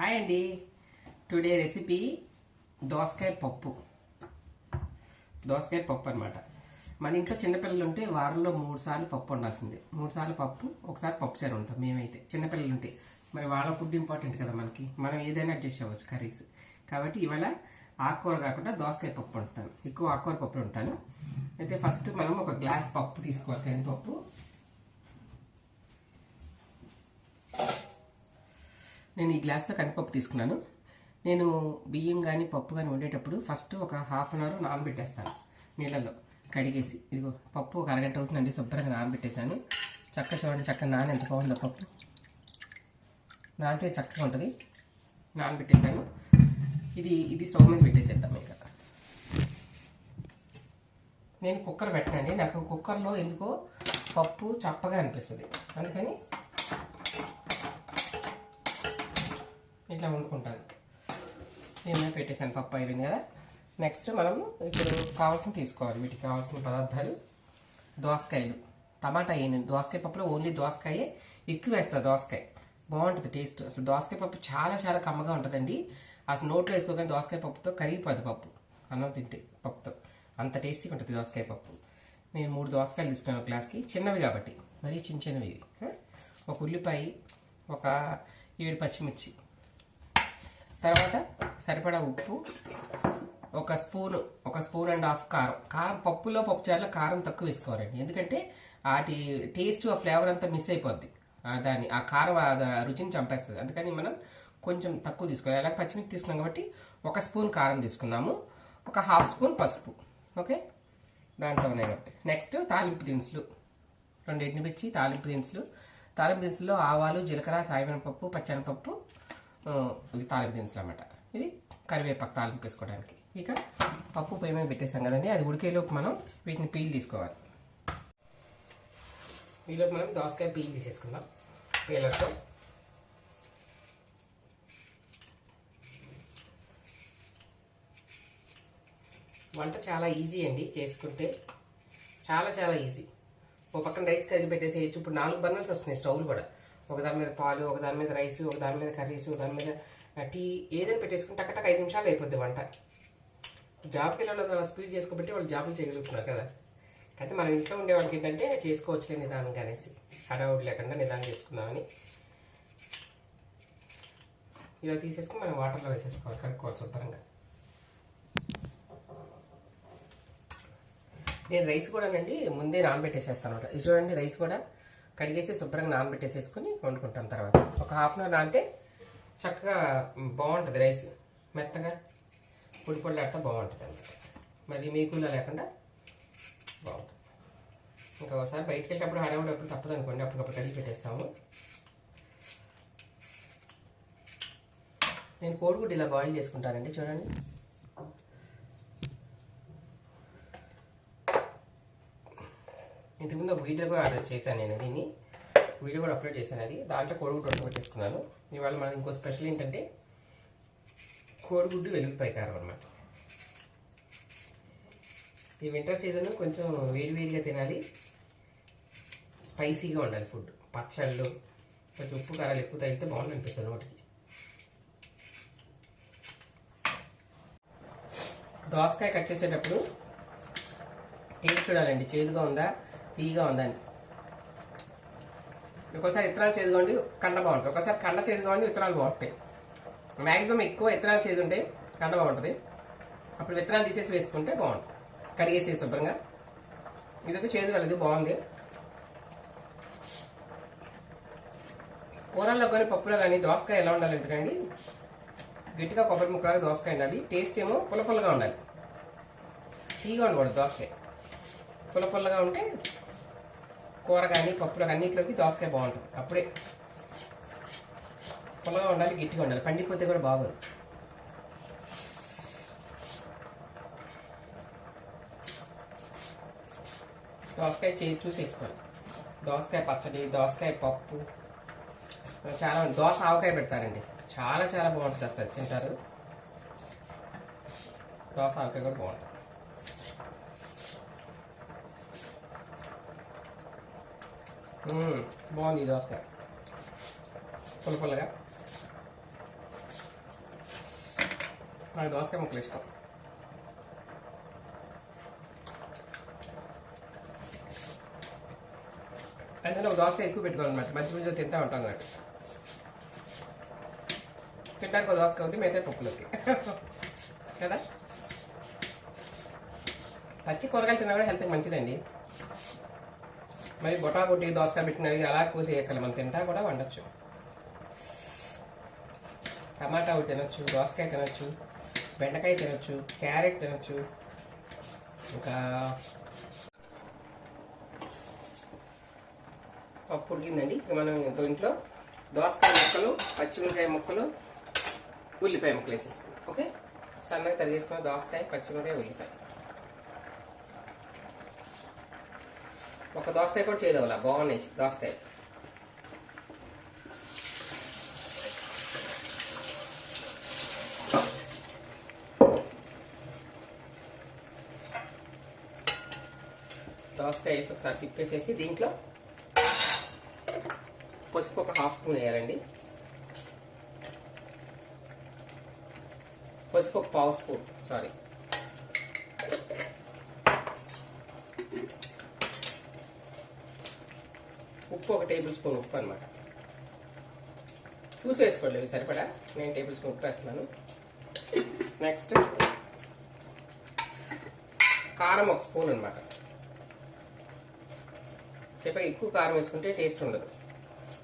Hi అండి. Today recipe దోసకాయ పప్పు. దోసకాయ పప్పు అనమాట మన ఇంట్లో చిన్నపిల్లలు ఉంటే వారంలో మూడు సార్లు పప్పు ఉండాల్సిందే మూడు సార్లు పప్పు ఒకసారి పప్పు చారు ఉంటాం మేమైతే. చిన్నపిల్లలు ఉంటే. మరి వాళ్ళ ఫుడ్ ఇంపార్టెంట్ కదా మనకి. మనం ఏదైనా అడ్జస్ట్ అవ్వచ్చు కర్రీస్. కాబట్టి ఇవాళ ఆకుకూర కాకుండా దోసకాయ పప్పు వండుతాను. ఎక్కువ ఆకుకూర పప్పు వండుతాను. అయితే ఫస్ట్ మనం ఒక గ్లాస్ పప్పు తీసుకోవాలి. కందిపప్పు. నేను ఈ గ్లాస్తో కందిపప్పు తీసుకున్నాను. నేను బియ్యం కానీ పప్పు కానీ వండేటప్పుడు ఫస్ట్ ఒక హాఫ్ అన్ అవర్ నానబెట్టేస్తాను నీళ్ళలో కడిగేసి. ఇదిగో పప్పు ఒక అరగంట అవుతుందండి శుభ్రంగా నానబెట్టేశాను. చక్క చూడండి చక్క నాన ఎంత బాగుందో పప్పు. నానితే చక్కగా ఉంటుంది. నానబెట్టేసాను ఇది ఇది స్టవ్ మీద పెట్టేసేద్దాం ఇంకా. నేను కుక్కర్ పెట్టనండి. నాకు కుక్కర్లో ఎందుకో పప్పు చప్పగా అనిపిస్తుంది. అందుకని ఇట్లా వండుకుంటాను. నేను పెట్టేశాను పప్పు అయిపోయింది కదా. నెక్స్ట్ మనం ఇప్పుడు కావాల్సిన తీసుకోవాలి. వీటికి కావాల్సిన పదార్థాలు. దోసకాయలు. టమాటా వేయను దోసకాయ పప్పులో ఓన్లీ దోసకాయే ఎక్కువ వేస్తా దోసకాయ. బాగుంటుంది టేస్ట్ అసలు దోసకాయ పప్పు చాలా చాలా కమ్మగా ఉంటుందండి. అసలు నోట్లో వేసుకోగానే దోసకాయ పప్పుతో కరిగిపోద్ది పప్పు. అన్నం తింటే పప్పుతో. అంత టేస్టీగా ఉంటుంది దోసకాయ పప్పు. నేను మూడు దోసకాయలు తీసుకున్నాను ఒక గ్లాస్కి చిన్నవి కాబట్టి. మరీ చిన్న చిన్నవి ఒక ఉల్లిపాయ ఒక ఏడు పచ్చిమిర్చి. తర్వాత సరిపడా ఉప్పు ఒక స్పూన్ ఒక స్పూన్ అండ్ హాఫ్ కారం. కారం పప్పులో పప్పు చారులో కారం తక్కువ వేసుకోవాలండి. ఎందుకంటే వాటి టేస్ట్ ఆ ఫ్లేవర్ అంతా మిస్ అయిపోద్ది. దాన్ని ఆ కారం రుచిని చంపేస్తుంది. అందుకని మనం కొంచెం తక్కువ తీసుకోవాలి. అలాగే పచ్చిమిర్చి తీసుకున్నాం కాబట్టి ఒక స్పూన్ కారం తీసుకున్నాము. ఒక హాఫ్ స్పూన్ పసుపు. ఓకే? దాంట్లో ఉన్నాయి కాబట్టి. నెక్స్ట్ తాలింపు దినుసులు. రెండు ఎండుమిర్చి తాలింపు దినుసులు. తాలింపు దినుసులో ఆవాలు జీలకర్ర సాయమినపప్పు పచ్చనపప్పు ఇవి తాలింపు దినుసులు అనమాట ఇది కరివేపాకు తాలింపు వేసుకోవడానికి. ఇక పప్పు పొయ్యి మీద పెట్టేసాం కదండి అది ఉడికేలోపు మనం వీటిని పీల్ తీసుకోవాలి. ఈలోపు మనం దోసకాయ పీల్ తీసేసుకుందాం పీలర్తో. వంట చాలా ఈజీ అండి చేసుకుంటే. చాలా చాలా ఈజీ. ఒక పక్కన రైస్ కడిగి పెట్టేసేయచ్చు. ఇప్పుడు నాలుగు బర్నల్స్ వస్తున్నాయి స్టవ్లు కూడా. ఒక దాని మీద పాలు ఒక దాని మీద రైస్ ఒక దాని మీద కర్రీస్ ఒక దాని మీద టీ ఏదైనా పెట్టేసుకుంటే టక్కటక్క ఐదు నిమిషాలు అయిపోద్ది వంట. జాబ్కి వెళ్ళడం అలా స్పీడ్ చేసుకోబట్టి వాళ్ళు జాబులు చేయగలుగుతున్నారు కదా. అయితే మనం ఇంట్లో ఉండే వాళ్ళకి ఏంటంటే చేసుకోవచ్చులే నిదానంగా అనేసి హడావుడి లేకుండా నిదానం చేసుకుందామని. ఇలా తీసేసుకుని మనం వాటర్లో వేసేసుకోవాలి కడుక్కోవాలి శుభ్రంగా. నేను రైస్ కూడానండి ముందే నానబెట్టేసేస్తాను అనమాట. ఇది చూడండి రైస్ కూడా కడిగేసి శుభ్రంగా నానబెట్టేసేసుకుని వండుకుంటాం తర్వాత. ఒక హాఫ్ అన్ అవర్ నానితే చక్కగా బాగుంటుంది రైస్. మెత్తగా పొడి పొడిలాడితే బాగుంటుంది అనమాట మరి మీ కూల లేకుండా బాగుంటుంది. ఇంకా ఒకసారి బయటికి వెళ్ళేటప్పుడు హడావుడప్పుడు తప్పదు అనుకోండి. అప్పటికప్పుడు కడిగి పెట్టేస్తాము. నేను కోడిగుడ్డు ఇలా బాయిల్ చేసుకుంటానండి. చూడండి. ఇంతకుముందు ఒక వీడియో కూడా ఆర్డర్ చేశాను నేను దీన్ని. వీడియో కూడా అప్లోడ్ చేశాను అది. దాంట్లో కోడిగుడ్డు ఉడకబెట్టేసుకున్నాను ఇవాళ మనం ఇంకో స్పెషల్ ఏంటంటే కోడిగుడ్డు వెలుగుపాయ కారం అనమాట ఈ వింటర్ సీజన్ కొంచెం వేడివేడిగా తినాలి. స్పైసీగా ఉండాలి ఫుడ్. పచ్చళ్ళు కొంచెం ఉప్పు కారాలు ఎక్కువ తగిలితే బాగుంది అనిపిస్తుంది నోటికి. దోసకాయ కట్ చేసేటప్పుడు టేస్ట్ చూడాలండి. చేదుగా ఉందా? తీయగా ఉందని ఒకసారి విత్తనాలు చేదుకోండి కండ బాగుంటుంది. ఒకసారి కండ చేదుకోండి విత్తనాలు బాగుంటాయి. మ్యాక్సిమం ఎక్కువ విత్తనాలు చేదుంటే కండ బాగుంటుంది. అప్పుడు విత్తనాలు తీసేసి వేసుకుంటే బాగుంటుంది. కడిగేసి శుభ్రంగా. ఇదైతే చేదు వెళ్ళదు బాగుంది. కూరల్లో కానీ పప్పులో కానీ దోసకాయ ఎలా ఉండాలంటేనండి గట్టిగా కొబ్బరి ముక్కలాగా దోసకాయ ఉండాలి. టేస్ట్ ఏమో పుల్ల పుల్లగా ఉండాలి. తీగా ఉండకూడదు దోసకాయ. పుల్ల పుల్లగా ఉంటే కూర కానీ పప్పులో అన్నింటిలోకి దోసకాయ బాగుంటుంది. అప్పుడే పుల్లగా ఉండాలి గట్టిగా ఉండాలి. పండిపోతే కూడా బాగోదు. దోసకాయ చేసి చూసి వేసుకోవాలి దోసకాయ పచ్చడి దోసకాయ పప్పు. చాలా దోస ఆవకాయ పెడతారండి. చాలా చాలా బాగుంటుంది అసలు. తింటారు. దోస ఆవకాయ కూడా బాగుంటుంది. బాగుంది ఈ దోసకాయ పుల్ల పుల్లగా నాకు దోసకాయ ముక్కలు ఇష్టం. అంటే ఒక దోసకాయ ఎక్కువ పెట్టుకోవాలన్నమాట. మధ్య మధ్యలో తింటా ఉంటాం కాబట్టి తినడానికి ఒక దోసకాయ ఉంది మిగతా పప్పులోకి. కదా? పచ్చి కూరగాయలు తిన్నా కూడా హెల్త్కి మంచిదండి. మరి బొటా కొట్టి దోసకాయ పెట్టినవి అలా కోసి వేయగలం మనం తింటా కూడా వండొచ్చు. టమాటా తినచ్చు తినొచ్చు దోసకాయ తినొచ్చు బెండకాయ తినొచ్చు క్యారెట్ తినొచ్చు. ఇంకా పప్పు ఉడికిందండి. ఇక మనం దీంట్లో దోసకాయ ముక్కలు పచ్చిమిరకాయ ముక్కలు ఉల్లిపాయ ముక్కలు వేసేసుకున్నాం ఓకే? సన్నగా తరిగేసుకున్న దోసకాయ పచ్చిమిరకాయ ఉల్లిపాయ. ఒక దోసకాయ కూడా చేయదవలా బాగున్నాయి. దోసకాయ దోసకాయ వేసి ఒకసారి తిప్పేసేసి దీంట్లో పసుపు ఒక హాఫ్ స్పూన్ వేయాలండి. పసుపు ఒక పావు స్పూన్ సారీ. ఉప్పు ఒక టేబుల్ స్పూన్ ఉప్పు అనమాట చూసి వేసుకోండి సరిపడా? నేను టేబుల్ స్పూన్ ఉప్పు వేస్తున్నాను. నెక్స్ట్ కారం ఒక స్పూన్ అనమాట చెప్పా ఎక్కువ కారం వేసుకుంటే టేస్ట్ ఉండదు.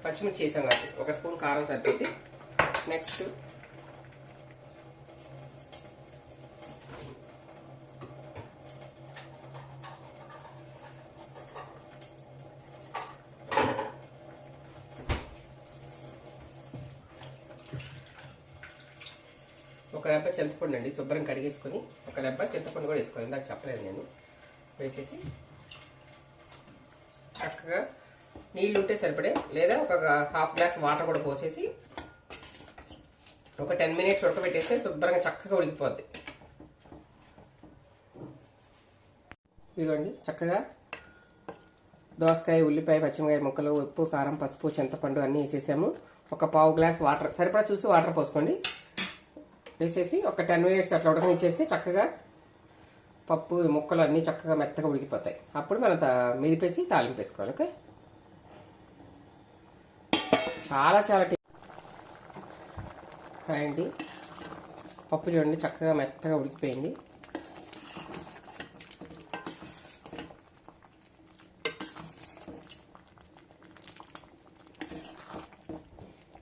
పచ్చిమిర్చి వేసాం కాబట్టి ఒక స్పూన్ కారం సరిపోతుంది నెక్స్ట్ ఒక రెబ్బ చింతపండు అండి శుభ్రం కడిగేసుకొని ఒక రెబ్బ చింతపండు కూడా వేసుకోవాలి. ఇందాక చెప్పలేదు నేను. వేసేసి చక్కగా నీళ్ళు ఉంటే సరిపడే లేదా ఒక హాఫ్ గ్లాస్ వాటర్ కూడా పోసేసి ఒక టెన్ మినిట్స్ ఉడకబెట్టేస్తే శుభ్రంగా చక్కగా ఉడికిపోద్ది. ఇదిగోండి చక్కగా దోసకాయ ఉల్లిపాయ పచ్చిమిరకాయ ముక్కలు ఉప్పు కారం పసుపు చింతపండు అన్నీ వేసేసాము. ఒక పావు గ్లాస్ వాటర్ సరిపడా చూసి వాటర్ పోసుకోండి. వేసేసి ఒక టెన్ మినిట్స్ అట్లా ఉడకనిచ్చేస్తే చక్కగా పప్పు ముక్కలు అన్నీ చక్కగా మెత్తగా ఉడికిపోతాయి. అప్పుడు మనం తా- మెదిపేసి తాలింపు వేసుకోవాలి ఓకే? చాలా చాలా టేస్ట్ హాయ్ అండి. పప్పు చూడండి చక్కగా మెత్తగా ఉడికిపోయింది.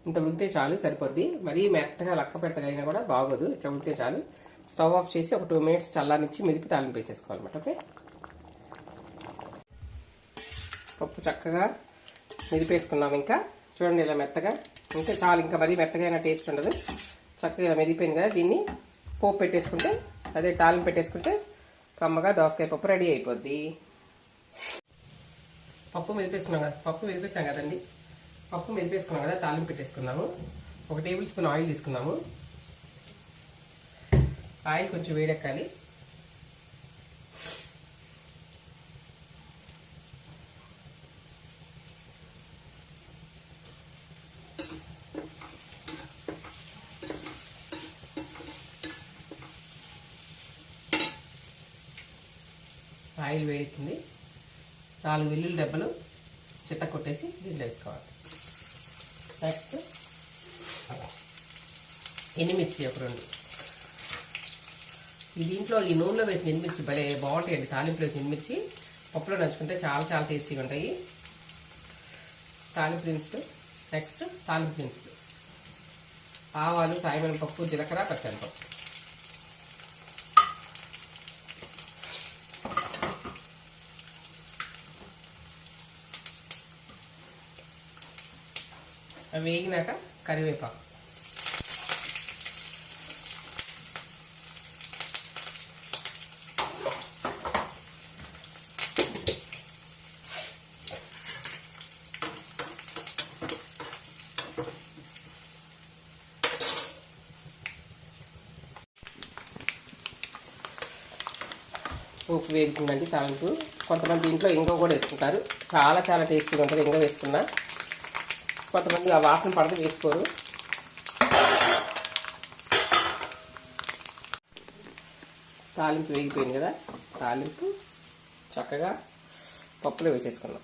ఇంత ఉడికితే చాలు సరిపోద్ది. మరీ మెత్తగా లక్క పెడతగా అయినా కూడా బాగోదు. ఇట్లా ఉడికితే చాలు. స్టవ్ ఆఫ్ చేసి ఒక టూ మినిట్స్ చల్లానిచ్చి మిదిపి తాలింపు వేసేసుకోవాలన్నమాట ఓకే? పప్పు చక్కగా మెదిపేసుకున్నాం ఇంకా. చూడండి ఇలా మెత్తగా ఇంకా చాలు. ఇంకా మరీ మెత్తగా అయినా టేస్ట్ ఉండదు. చక్కగా ఇలా మెదిపోయింది కదా దీన్ని. పోపు పెట్టేసుకుంటే అదే తాలింపు పెట్టేసుకుంటే కమ్మగా దోసకాయ పప్పు రెడీ అయిపోద్ది. పప్పు మెదిపేసుకున్నాం కదా పప్పు మెదిపేసాం కదండి. పప్పు మెదిపేసుకున్నాం కదా తాలింపు పెట్టేసుకున్నాము. ఒక టేబుల్ స్పూన్ ఆయిల్ తీసుకున్నాము. ఆయిల్ కొంచెం వేడెక్కాలి. ఆయిల్ వేడెక్కింది. నాలుగు వెల్లుల్లి దెబ్బలు చిత్త కొట్టేసి దీంట్లో వేసుకోవాలి. నెక్స్ట్ ఎనిమిర్చి ఒక రెండు. ఈ దీంట్లో ఈ నూనెలో వేసిన ఎనిమిర్చి భలే బాగుంటాయండి. తాలింపులో వేసిన ఎనిమిర్చి పప్పులో నచ్చుకుంటే చాలా చాలా టేస్టీగా ఉంటాయి. తాలింపు దినుసులు. నెక్స్ట్ తాలింపు దినుసులు. ఆవాలు సాయమైన పప్పు జీలకర్ర పచ్చనిపప్పు వేగినాక కరివేపాకు. ఉప్పు వేగుతుందండి తాలింపు. కొంతమంది దీంట్లో ఇంకా కూడా వేసుకుంటారు. చాలా చాలా టేస్టీగా ఉంటుంది. ఇంకా వేసుకున్నా. కొంతమంది ఆ వాసన పడితే వేసుకోరు. తాలింపు వేగిపోయింది కదా తాలింపు చక్కగా పప్పులో వేసేసుకున్నాం.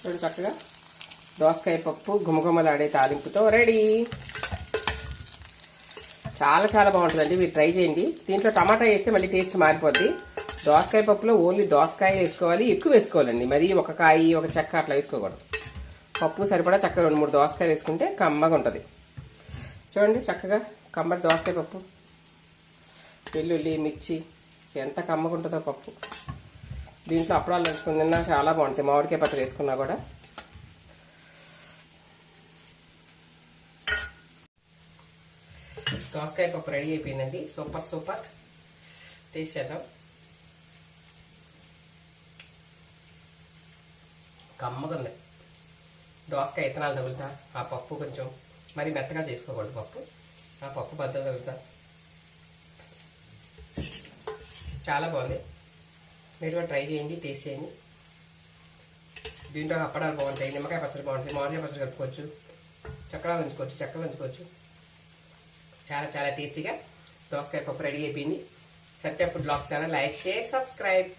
చూడండి చక్కగా దోసకాయ పప్పు గుమగుమలాడే తాలింపుతో రెడీ. చాలా చాలా బాగుంటుందండి. మీరు ట్రై చేయండి. దీంట్లో టమాటా వేస్తే మళ్ళీ టేస్ట్ మారిపోద్ది. దోసకాయ పప్పులో ఓన్లీ దోసకాయ వేసుకోవాలి ఎక్కువ వేసుకోవాలండి. మరి ఒక కాయ ఒక చెక్క అట్లా వేసుకోకూడదు. పప్పు సరిపడా చక్కగా రెండు మూడు దోసకాయలు వేసుకుంటే కమ్మగా ఉంటుంది. చూడండి చక్కగా కమ్మటి దోసకాయ పప్పు. వెల్లుల్లి మిర్చి ఎంత కమ్మగా ఉంటుందో పప్పు. దీంట్లో అప్పడాలు నంచుకుని తిన్నా చాలా బాగుంటుంది. మామిడికాయ పచ్చడి వేసుకున్నా కూడా. దోసకాయ పప్పు రెడీ అయిపోయిందండి. Super super. టేస్ట్ చేద్దాం ఉంది దోసకాయ ఇత్తనాలు తగులుతా. ఆ పప్పు కొంచెం మరి మెత్తగా చేసుకోకూడదు పప్పు. ఆ పప్పు బద్దలు తగులుతా. చాలా బాగుంది. మీరు కూడా ట్రై చేయండి టేస్ట్ చేయండి. దీంట్లో అప్పడాలు బాగుంటాయి. నిమ్మకాయ పచ్చడి బాగుంటాయి మామిడికాయ పచ్చడి కలుపుకోవచ్చు. చక్రాలు ఉంచుకోవచ్చు చక్రాలు ఉంచుకోవచ్చు చాలా చాలా టేస్టీగా దోసకాయ పప్పు రెడీ అయిపోయింది. Satya food blogs channel like share subscribe